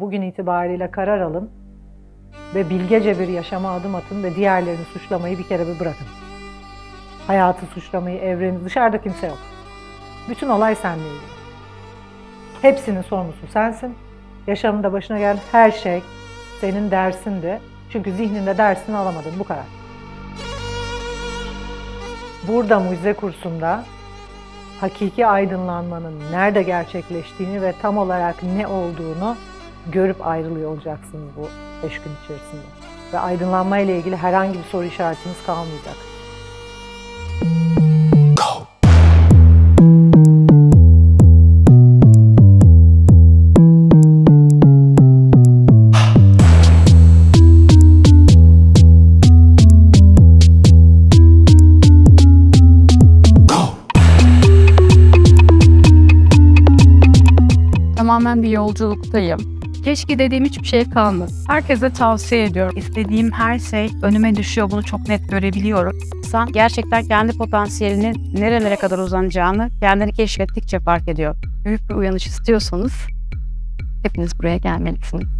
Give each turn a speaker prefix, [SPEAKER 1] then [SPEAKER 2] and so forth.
[SPEAKER 1] bugün itibariyle karar alın ve bilgece bir yaşama adım atın ve diğerlerini suçlamayı bir kere bir bırakın. Hayatı suçlamayı, evreni, dışarıda kimse yok. Bütün olay seninle ilgili. Hepsinin sorumlusu sensin. Yaşamında başına gelen her şey senin dersindi. Çünkü zihninde dersini alamadın. Bu kadar. Burada mucize kursunda hakiki aydınlanmanın nerede gerçekleştiğini ve tam olarak ne olduğunu görüp ayrılıyor olacaksınız bu beş gün içerisinde. Ve aydınlanma ile ilgili herhangi bir soru işaretiniz kalmayacak.
[SPEAKER 2] Tamamen bir yolculuktayım. Keşke dediğim hiçbir şey kalmadı. Herkese tavsiye ediyorum.
[SPEAKER 3] İstediğim her şey önüme düşüyor. Bunu çok net görebiliyorum. İnsan gerçekten kendi potansiyelinin nerelere kadar uzanacağını kendini keşfettikçe fark ediyor.
[SPEAKER 2] Büyük bir uyanış istiyorsanız hepiniz buraya gelmelisiniz.